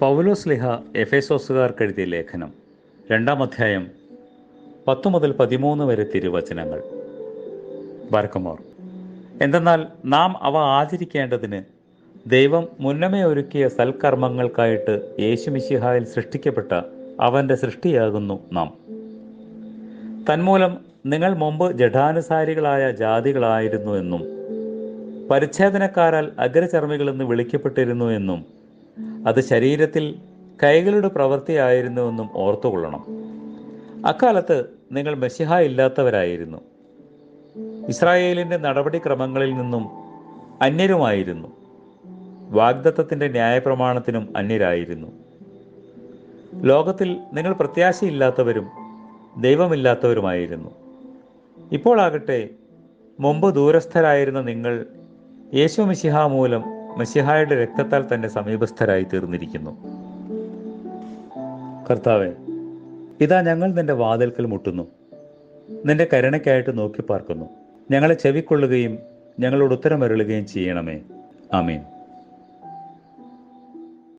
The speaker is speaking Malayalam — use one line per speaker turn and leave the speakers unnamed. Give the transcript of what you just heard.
പൗലോസ് ലിഹ എഫേസോസുകാർക്ക് എഴുതിയ ലേഖനം രണ്ടാം അധ്യായം പത്തു മുതൽ പതിമൂന്ന് വരെ തിരുവചനങ്ങൾ. ബർക്കമോർ എന്തെന്നാൽ നാം അവ ആചരിക്കേണ്ടതിന് ദൈവം മുന്നമേ ഒരുക്കിയ സൽക്കർമ്മങ്ങൾക്കായിട്ട് യേശുമിശിഹായിൽ സൃഷ്ടിക്കപ്പെട്ട അവന്റെ സൃഷ്ടിയാകുന്നു നാം. തന്മൂലം നിങ്ങൾ മുമ്പ് ജഡാനുസാരികളായ ജാതികളായിരുന്നു എന്നും പരിച്ഛേദനക്കാരാൽ അഗ്രചർമ്മികളെന്ന് വിളിക്കപ്പെട്ടിരുന്നു എന്നും അത് ശരീരത്തിൽ കൈകളുടെ പ്രവൃത്തിയായിരുന്നുവെന്നും ഓർത്തുകൊള്ളണം. അക്കാലത്ത് നിങ്ങൾ മെസ്സിഹ ഇല്ലാത്തവരായിരുന്നു. ഇസ്രായേലിന്റെ നടപടിക്രമങ്ങളിൽ നിന്നും അന്യരുമായിരുന്നു. വാഗ്ദത്തത്തിന്റെ ന്യായപ്രമാണത്തിനും അന്യരായിരുന്നു. ലോകത്തിൽ നിങ്ങൾ പ്രത്യാശയില്ലാത്തവരും ദൈവമില്ലാത്തവരുമായിരുന്നു. ഇപ്പോഴാകട്ടെ മുമ്പ് ദൂരസ്ഥരായിരുന്ന നിങ്ങൾ യേശു മിശിഹ മൂലം മെസ്സിഹായുടെ രക്തത്താൽ തന്നെ സമീപസ്ഥരായി തീർന്നിരിക്കുന്നു. കർത്താവെ ഇതാ ഞങ്ങൾ നിന്റെ വാതിൽക്കൽ മുട്ടുന്നു. നിന്റെ കരുണയ്ക്കായിട്ട് നോക്കി പാർക്കുന്നു ഞങ്ങളെ ചെവിക്കൊള്ളുകയും ഞങ്ങളോട് ഉത്തരമരുളുകയും ചെയ്യണമേ. ആമീൻ.